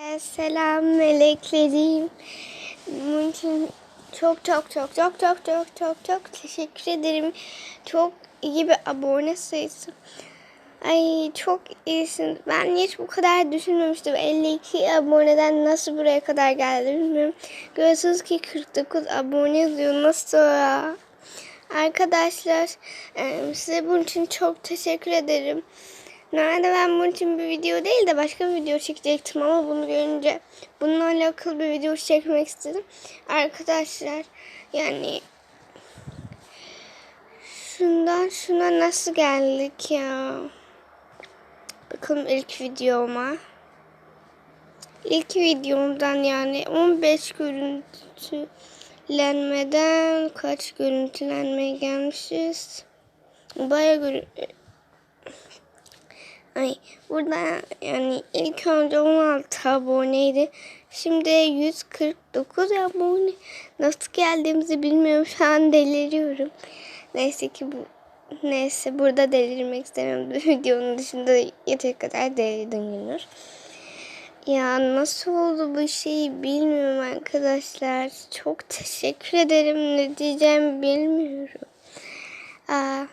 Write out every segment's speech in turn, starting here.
Selam meleklerim. Bunun için çok çok çok çok çok çok çok çok teşekkür ederim. Çok iyi bir abone sayısı. Ay çok iyisin. Ben hiç bu kadar düşünmemiştim. 52 aboneden nasıl buraya kadar geldi bilmiyorum. Görüyorsunuz ki 49 abone yazıyor. Nasıl ya? Arkadaşlar e, size bunun için çok teşekkür ederim. Normalde ben bunun için bir video değil de başka bir video çekecektim ama bunu görünce bununla alakalı bir video çekmek istedim. Arkadaşlar yani şundan şuna nasıl geldik ya? Bakalım ilk videoma. İlk videomdan yani 15 görüntülenmeden kaç görüntülenmeye gelmişiz? Bayağı görü Ay burada yani ilk önce 16 aboneydi. Şimdi 149 abone. Nasıl geldiğimizi bilmiyorum. Şu an deliriyorum. Neyse ki bu neyse burada delirmek istemiyorum. Videonun dışında yeteri kadar delirdim Günür. Ya nasıl oldu bu şeyi bilmiyorum arkadaşlar. Çok teşekkür ederim. Ne diyeceğimi bilmiyorum. Aa,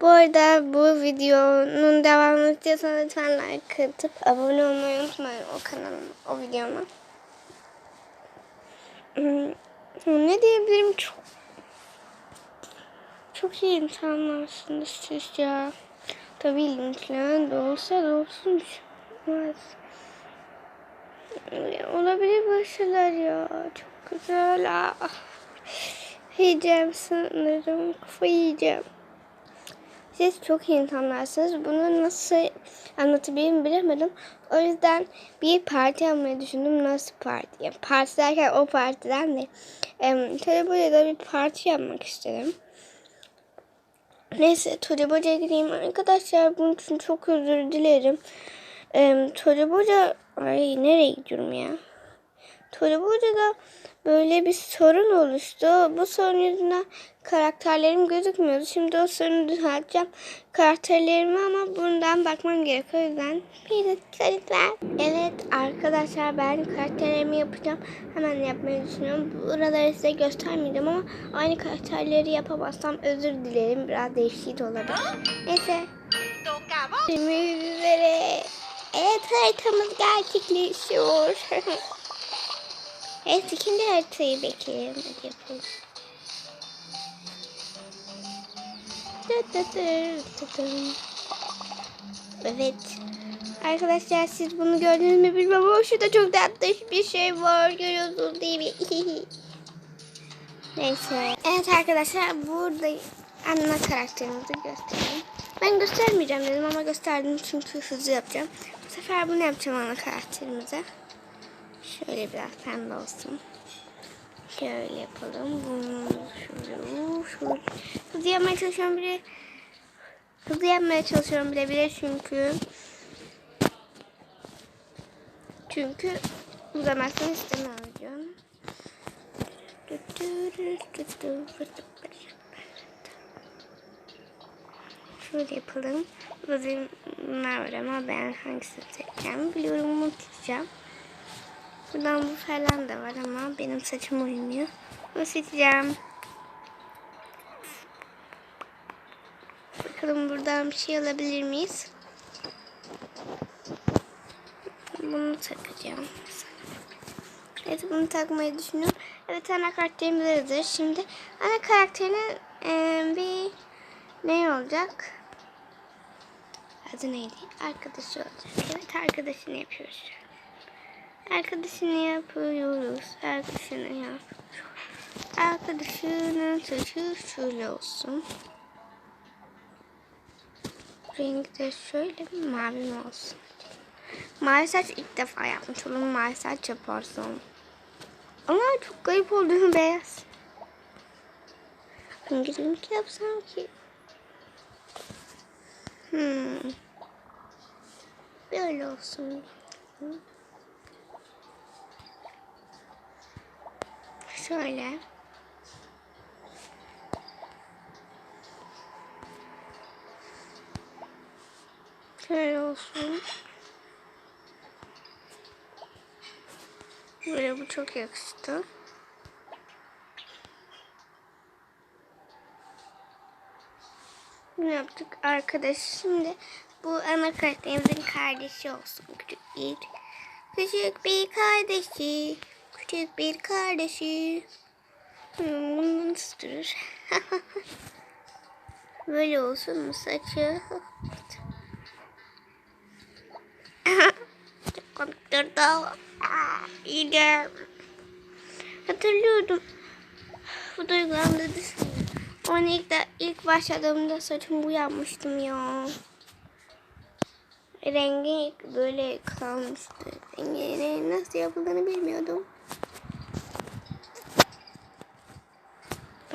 bu arada bu videonun devamını istiyorsanız lütfen like atıp abone olmayı unutmayın o kanalıma, o videoma. Hmm, Ne diyebilirim çok çok iyi insanlarsınız siz ya. Tabii linkleyen de olsa da olsun. Evet. Olabilir böyle şeyler ya. Çok güzel. Ah. Yiyeceğim sanırım. Kafayı yiyeceğim. Siz çok iyi insanlarsınız. Bunu nasıl anlatabilirim bilemedim. O yüzden bir parti yapmayı düşündüm. Nasıl parti? Yani parti derken o partiden de. Ee, şöyle böyle de bir parti yapmak istedim. Neyse Toriboca gideyim. Arkadaşlar bunun için çok özür dilerim. Ee, Toriboca... Ay nereye gidiyorum ya? Toriboca böyle bir sorun oluştu. Bu sorun yüzünden karakterlerim gözükmüyordu. Şimdi o sorunu düzelteceğim karakterlerimi ama bundan bakmam gerekiyor. O yüzden bir dakika lütfen. Evet arkadaşlar ben karakterlerimi yapacağım. Hemen yapmayı düşünüyorum. Buraları size göstermeyeceğim ama aynı karakterleri yapamazsam özür dilerim. Biraz değişik de olabilir. Neyse. Görüşmek üzere. Evet haritamız gerçekleşiyor. evet ikinci haritayı bekleyelim. Hadi yapalım. Evet. Arkadaşlar siz bunu gördünüz mü bilmiyorum ama şurada çok tatlı bir şey var. Görüyorsunuz değil mi? Neyse. Evet arkadaşlar burada ana karakterimizi göstereyim. Ben göstermeyeceğim dedim ama gösterdim çünkü hızlı yapacağım. Bu sefer bunu yapacağım ana karakterimize. Şöyle biraz pembe olsun. Şöyle yapalım. Şöyle, şöyle. Hızlı yapmaya çalışıyorum bile. Hızlı yapmaya çalışıyorum bile bile çünkü çünkü uzamazsın istemiyorum. Şöyle yapalım. Bunlar var ama ben hangisini seçeceğim biliyorum bunu seçeceğim. Buradan bu falan da var ama benim saçım uymuyor. Bunu seçeceğim. Bakalım buradan bir şey alabilir miyiz? Bunu takacağım. Evet bunu takmayı düşünüyorum. Evet ana karakterimiz hazır. Şimdi ana karakterinin e, bir ne olacak? Adı neydi? Arkadaşı olacak. Evet arkadaşını yapıyoruz. Arkadaşını yapıyoruz. Arkadaşını yap. Arkadaşının saçı şöyle olsun. Rengi de şöyle mavi olsun? Mavi saç ilk defa yapmış olalım. Mavi saç yaparsam. Ama çok garip oldu beyaz. Hangi renk yapsam ki? Hmm. Böyle olsun. Şöyle. Şöyle olsun. Böyle bu çok yakıştı. Ne yaptık arkadaş? Şimdi bu ana karakterimizin kardeşi olsun. Küçük bir. Küçük bir kardeşi. Küçük bir kardeşi. Hmm, Bunu durur? Böyle olsun mu saçı? Çok komik durdu. İyiydi. Hatırlıyordum. Bu duygulandırdı seni. Onu ilk, de, ilk başladığımda saçımı bu yapmıştım ya. Rengi böyle kalmıştı. Rengi nasıl yapıldığını bilmiyordum.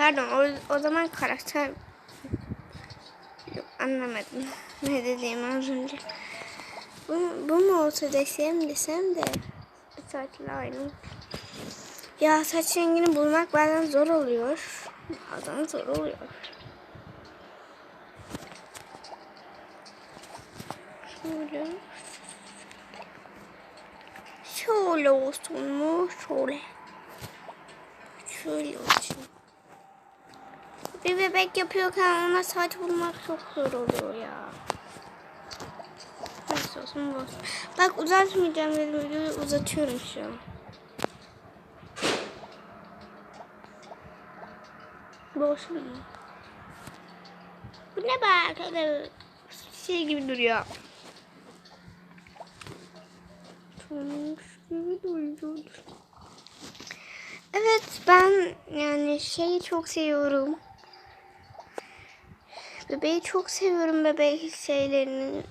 Pardon o, o zaman karakter Yok, anlamadım ne dediğimi az önce. Bu, bu mu olsa desem desem de saçla aynı. Ya saç rengini bulmak bazen zor oluyor. Bazen zor oluyor. Şöyle. Şöyle olsun mu? Şöyle. Şöyle olsun. Bir bebek yapıyorken ona saç bulmak çok zor oluyor ya. Nasıl olsun bu. Bak uzatmayacağım dedim videoyu uzatıyorum şu an. Olsun mu? Bu ne arkadaşlar? Şey gibi duruyor. Tutmuş gibi duruyor. Evet ben yani şeyi çok seviyorum. Bebeği çok seviyorum bebek şeylerini.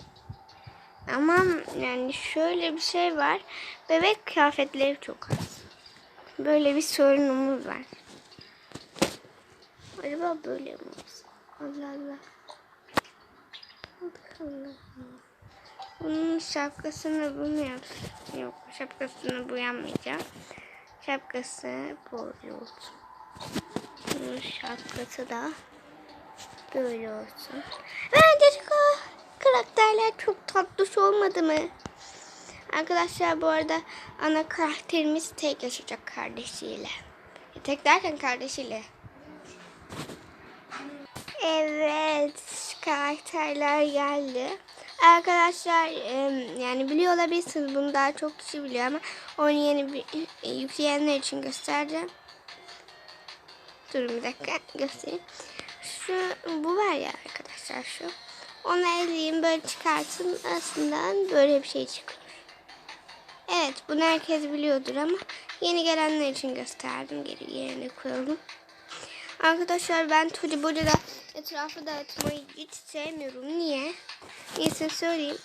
Ama yani şöyle bir şey var. Bebek kıyafetleri çok az. Böyle bir sorunumuz var. Acaba böyle mi olsun? Allah Allah. Allah. Bunun şapkasını bu mu yapsın? Yok şapkasını bu yapmayacağım. Şapkası böyle olsun. Bunun şapkası da böyle olsun. Bence şu karakterler çok tatlış olmadı mı? Arkadaşlar bu arada ana karakterimiz tek yaşayacak kardeşiyle. E, tek derken kardeşiyle. Evet karakterler geldi. Arkadaşlar yani biliyor olabilirsiniz bunu daha çok kişi biliyor ama onu yeni bir yükleyenler için göstereceğim. Durun bir dakika göstereyim. Şu bu var ya arkadaşlar şu. Onu eleyeyim böyle çıkartın aslında böyle bir şey çıkıyor. Evet bunu herkes biliyordur ama yeni gelenler için gösterdim. Geri yerine koyalım. Arkadaşlar ben Tuli burada etrafı dağıtmayı hiç sevmiyorum. Niye? Neyse söyleyeyim.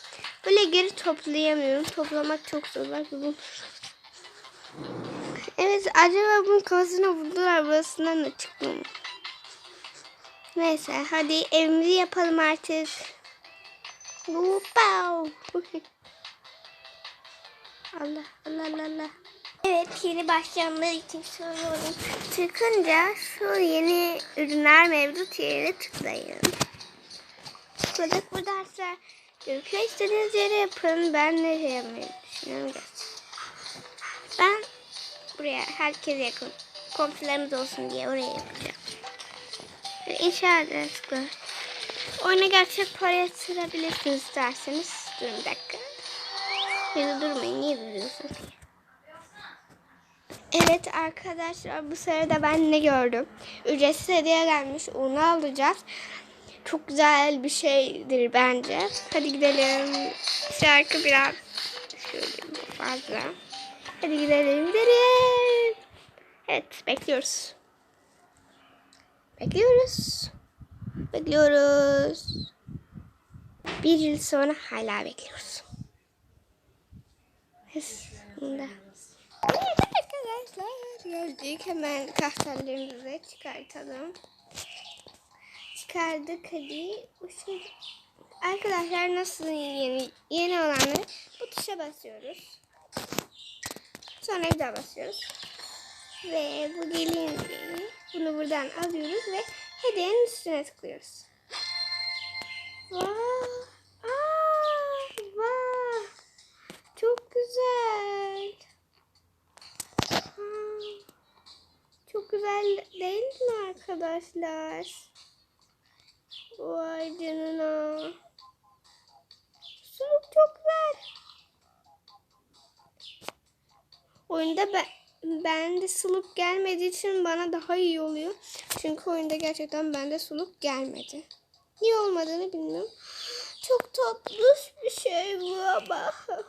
Böyle geri toplayamıyorum. Toplamak çok zor. Bak bu. Evet acaba bunun kafasına vurdular. Burasından da çıktı mı? Neyse hadi evimizi yapalım artık. Wow. Allah Allah Allah. Evet yeni başlayanlar için söylüyorum. Tıkınca şu yeni ürünler mevcut yerine tıklayın. Tıkladık bu dersler. Ülke istediğiniz yere yapın. Ben ne şey yapmayı düşünüyorum. Ben buraya herkese yakın komşularımız olsun diye oraya yapacağım. Edin tıkla. Oyuna gerçek para yatırabilirsiniz isterseniz. Durun bir dakika. Da durmayın. Niye duruyorsunuz ki? Evet arkadaşlar bu sırada ben ne gördüm? Ücretsiz hediye gelmiş. Onu alacağız. Çok güzel bir şeydir bence. Hadi gidelim. Şarkı biraz şöyle fazla. Hadi gidelim gidelim. Evet bekliyoruz. Bekliyoruz. Bekliyoruz. Bir yıl sonra hala bekliyoruz. Sonunda. Evet arkadaşlar geldik. Hemen kahvelerimizi çıkartalım. Çıkardık hadi. Şimdi arkadaşlar nasıl yeni yeni olanları bu tuşa basıyoruz. Sonra bir daha basıyoruz. Ve bu gelinliği bunu buradan alıyoruz ve hediyenin üstüne tıklıyoruz. Vay! Aa, vay! Çok güzel. güzel değil mi arkadaşlar? Vay canına. Suluk çok güzel. Oyunda ben, ben de suluk gelmediği için bana daha iyi oluyor. Çünkü oyunda gerçekten bende suluk gelmedi. Niye olmadığını bilmiyorum. Çok tatlış bir şey bu ama.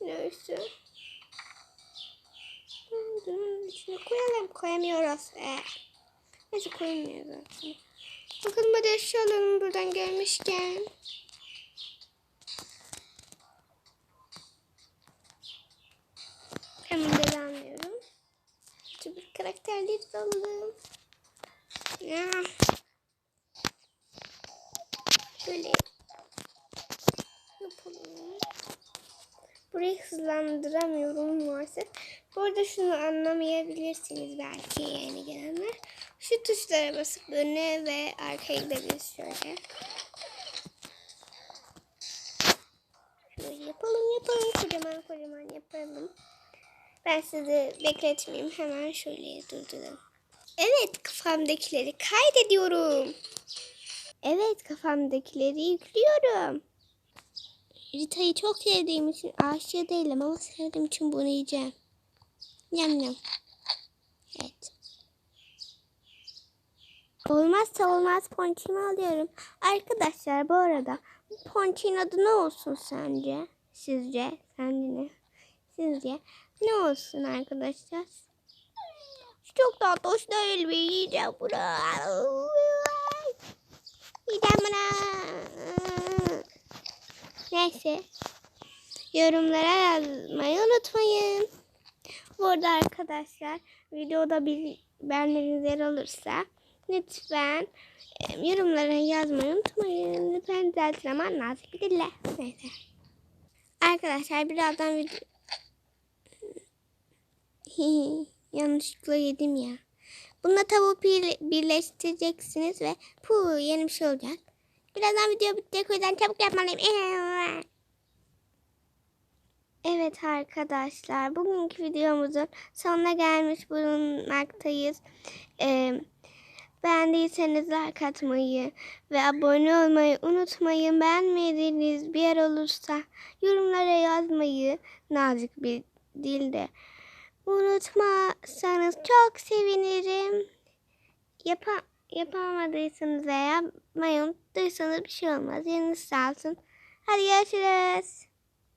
Neyse. İçine koyalım. Koyamıyoruz. Ee. Neyse koyamıyoruz zaten. Bakalım hadi eşyalarımı buradan gelmişken. Hemen devam Şu bir karakterleri alalım. Ya. Böyle yapalım. Burayı hızlandıramıyorum maalesef. Bu arada şunu anlamayabilirsiniz belki yeni gelenler. Şu tuşlara basıp öne ve arkaya gidebiliriz. Şöyle yapalım yapalım kocaman kocaman yapalım. Ben sizi bekletmeyeyim hemen şöyle durduralım. Evet kafamdakileri kaydediyorum. Evet kafamdakileri yüklüyorum. Rita'yı çok sevdiğim için aşığı değilim ama sevdiğim için bunu yiyeceğim. Yam yam. Evet. Olmazsa olmaz ponçimi alıyorum. Arkadaşlar bu arada bu ponçin adı ne olsun sence? Sizce? Sence ne? Sizce? Ne olsun arkadaşlar? Çok tatlı hoş değil mi? Yiyeceğim bunu. Yiyeceğim bunu. Neyse. Yorumlara yazmayı unutmayın. Bu arada arkadaşlar videoda bir beğenmeniz yer olursa lütfen yorumlara yazmayı unutmayın. Lütfen ama nazik bir dille. Neyse. Arkadaşlar birazdan video... Yanlışlıkla yedim ya. Bununla tavuğu birleştireceksiniz ve pu yeni bir şey olacak. Birazdan video bitecek o yüzden çabuk yapmalıyım. Evet arkadaşlar bugünkü videomuzun sonuna gelmiş bulunmaktayız. Ee, beğendiyseniz like atmayı ve abone olmayı unutmayın. Beğenmediğiniz bir yer olursa yorumlara yazmayı nazik bir dilde unutmazsanız çok sevinirim. Yapa yapamadıysanız veya yapmayı unuttuysanız bir şey olmaz. Yanınız sağ olsun. Hadi görüşürüz.